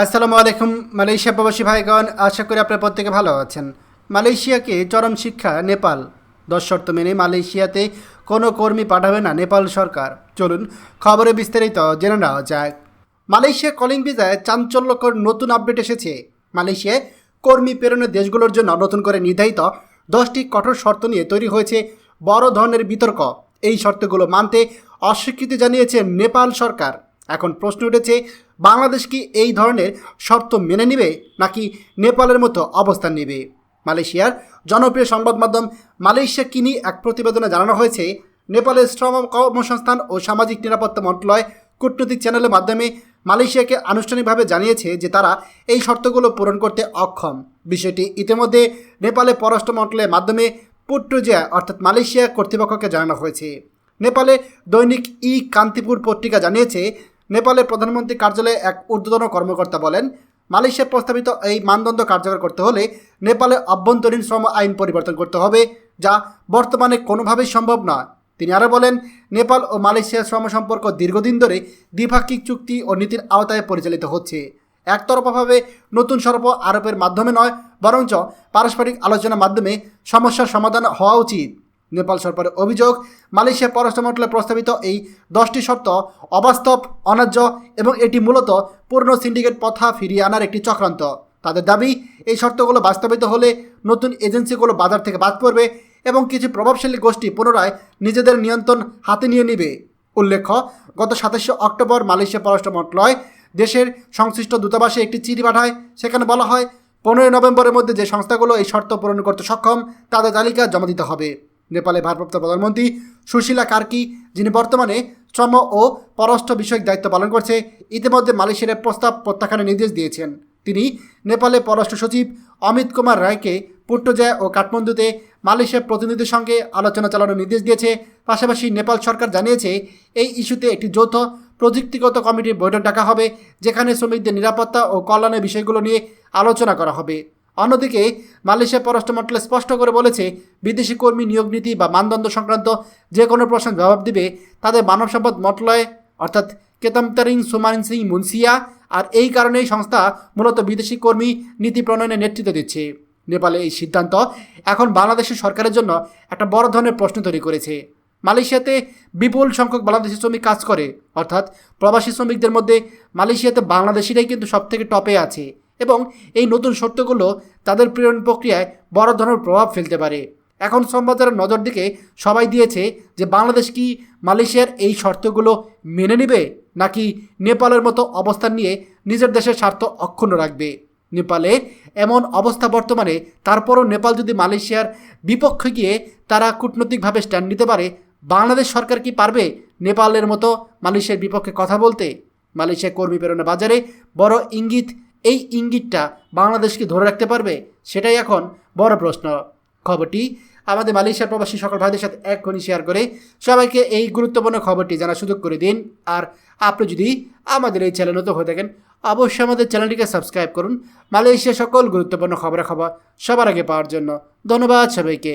আসসালামু আলাইকুম, মালয়েশিয়া প্রবাসী ভাইগণ, আশা করি আপনার প্রত্যেকে ভালো আছেন। মালয়েশিয়াকে চরম শিক্ষা নেপাল। দশ শর্ত মেনে মালয়েশিয়াতে কোনো কর্মী পাঠাবে না নেপাল সরকার। চলুন খবরে বিস্তারিত জেনে নেওয়া যাক। মালয়েশিয়া কলিং ভিসায় চাঞ্চল্যকর নতুন আপডেট এসেছে। মালয়েশিয়ায় কর্মী প্রেরণের দেশগুলোর জন্য নতুন করে নির্ধারিত দশটি কঠোর শর্ত নিয়ে তৈরি হয়েছে বড় ধরনের বিতর্ক। এই শর্তগুলো মানতে অস্বীকৃতি জানিয়েছে নেপাল সরকার। এখন প্রশ্ন উঠেছে, বাংলাদেশ কি এই ধরনের শর্ত মেনে নেবে নাকি নেপালের মতো অবস্থান নেবে? মালয়েশিয়ার জনপ্রিয় সংবাদ মাধ্যম মালয়েশিয়া কিনি এক প্রতিবেদনে জানানো হয়েছে, নেপালের শ্রম কর্মসংস্থান ও সামাজিক নিরাপত্তা মন্ত্রণালয় কূটনৈতিক চ্যানেলের মাধ্যমে মালয়েশিয়াকে আনুষ্ঠানিকভাবে জানিয়েছে যে তারা এই শর্তগুলো পূরণ করতে অক্ষম। বিষয়টি ইতিমধ্যে নেপালে পররাষ্ট্র মন্ত্রণালয়ের মাধ্যমে পুট্টুজিয়া অর্থাৎ মালয়েশিয়া কর্তৃপক্ষকে জানানো হয়েছে। নেপালে দৈনিক ই কান্তিপুর পত্রিকা জানিয়েছে নেপালের প্রধানমন্ত্রী কার্যালয়ে এক ঊর্ধ্বতন কর্মকর্তা বলেন মালয়েশিয়া প্রস্তাবিত এই মানদণ্ড কার্যকর করতে হলে নেপালে অভ্যন্তরীণ শ্রম আইন পরিবর্তন করতে হবে, যা বর্তমানে কোনোভাবেই সম্ভব নয়। তিনি আরও বলেন, নেপাল ও মালয়েশিয়ার শ্রম সম্পর্ক দীর্ঘদিন ধরে দ্বিপাক্ষিক চুক্তি ও নীতির আওতায় পরিচালিত হচ্ছে। একতরফাভাবে নতুন সর্প আরোপের মাধ্যমে নয়, বরঞ্চ পারস্পরিক আলোচনার মাধ্যমে সমস্যার সমাধান হওয়া উচিত। নেপাল সরকারের অভিযোগ, মালয়েশিয়া পররাষ্ট্র মন্ত্রণালয়ে প্রস্তাবিত এই দশটি শর্ত অবাস্তব অন্যায্য এবং এটি মূলত পূর্ণ সিন্ডিকেট পথা ফিরিয়ে আনার একটি চক্রান্ত। তাদের দাবি, এই শর্তগুলো বাস্তবিত হলে নতুন এজেন্সিগুলো বাজার থেকে বাদ পড়বে এবং কিছু প্রভাবশালী গোষ্ঠী পুনরায় নিজেদের নিয়ন্ত্রণ হাতে নিয়ে নেবে। উল্লেখ্য, গত সাতাশে অক্টোবর মালয়েশিয়া পররাষ্ট্র মন্ত্রণালয় দেশের সংশ্লিষ্ট দূতাবাসে একটি চিঠি পাঠায়। সেখানে বলা হয়, পনেরোই নভেম্বরের মধ্যে যে সংস্থাগুলো এই শর্ত পূরণ করতে সক্ষম, তাদের তালিকা জমা দিতে হবে। নেপালে ভারপ্রাপ্ত প্রধানমন্ত্রী সুশীলা কার্কি, যিনি বর্তমানে শ্রম ও পররাষ্ট্র বিষয়ক দায়িত্ব পালন করছে, ইতিমধ্যে মালয়েশিয়ার প্রস্তাব প্রত্যাখ্যানের নির্দেশ দিয়েছেন। তিনি নেপালে পররাষ্ট্র সচিব অমিত কুমার রায়কে পুট্টোজয়া ও কাঠমান্ডুতে মালয়েশিয়ার প্রতিনিধির সঙ্গে আলোচনা চালানোর নির্দেশ দিয়েছে। পাশাপাশি নেপাল সরকার জানিয়েছে, এই ইস্যুতে একটি যৌথ প্রযুক্তিগত কমিটির বৈঠক ডাকা হবে, যেখানে শ্রমিকদের নিরাপত্তা ও কল্যাণের বিষয়গুলো নিয়ে আলোচনা করা হবে। অন্যদিকে মালয়েশিয়া পররাষ্ট্র মন্ত্রণালয় স্পষ্ট করে বলেছে, বিদেশি কর্মী নিয়োগ নীতি বা মানদণ্ড সংক্রান্ত যে কোনো প্রশ্নের জবাব দিবে তাদের মানব সম্পদ মন্ত্রণালয়, অর্থাৎ কেতামতারিং সুমান সিং মুন্সিয়া, আর এই কারণেই সংস্থা মূলত বিদেশি কর্মী নীতি প্রণয়নের নেতৃত্ব দিচ্ছে। নেপালে এই সিদ্ধান্ত এখন বাংলাদেশের সরকারের জন্য একটা বড় ধরনের প্রশ্ন তৈরি করেছে। মালয়েশিয়াতে বিপুল সংখ্যক বাংলাদেশি শ্রমিক কাজ করে, অর্থাৎ প্রবাসী শ্রমিকদের মধ্যে মালয়েশিয়াতে বাংলাদেশিরাই কিন্তু সবথেকে টপে আছে। এবং এই নতুন শর্তগুলো তাদের প্রেরণ প্রক্রিয়ায় বড় ধরনের প্রভাব ফেলতে পারে। এখন শ্রমবাজারের নজর দিকে সবাই দিয়েছে যে বাংলাদেশ কি মালয়েশিয়ার এই শর্তগুলো মেনে নেবে, নাকি নেপালের মতো অবস্থান নিয়ে নিজের দেশের স্বার্থ অক্ষুণ্ণ রাখবে? নেপালে এমন অবস্থা বর্তমানে, তারপরও নেপাল যদি মালয়েশিয়ার বিপক্ষে গিয়ে তারা কূটনৈতিকভাবে স্ট্যান্ড নিতে পারে, বাংলাদেশ সরকার কি পারবে নেপালের মতো মালয়েশিয়ার বিপক্ষে কথা বলতে? মালয়েশিয়া কর্মী প্রেরণা বাজারে বড় ইঙ্গিত এই ইঙ্গিতটা বাংলাদেশকে ধরে রাখতে পারবে? সেটাই এখন বড় প্রশ্ন। খবরটি আমাদের মালয়েশিয়ার প্রবাসী সকল ভাইদের সাথে এক্ষুনি শেয়ার করে সবাইকে এই গুরুত্বপূর্ণ খবরটি জানার সুযোগ করে দিন। আর আপনি যদি আমাদের এই চ্যানেল নতুন হয়ে থাকেন, অবশ্যই আমাদের চ্যানেলটিকে সাবস্ক্রাইব করুন। মালয়েশিয়া সকল গুরুত্বপূর্ণ খবরের খবর সবার আগে পাওয়ার জন্য ধন্যবাদ সবাইকে।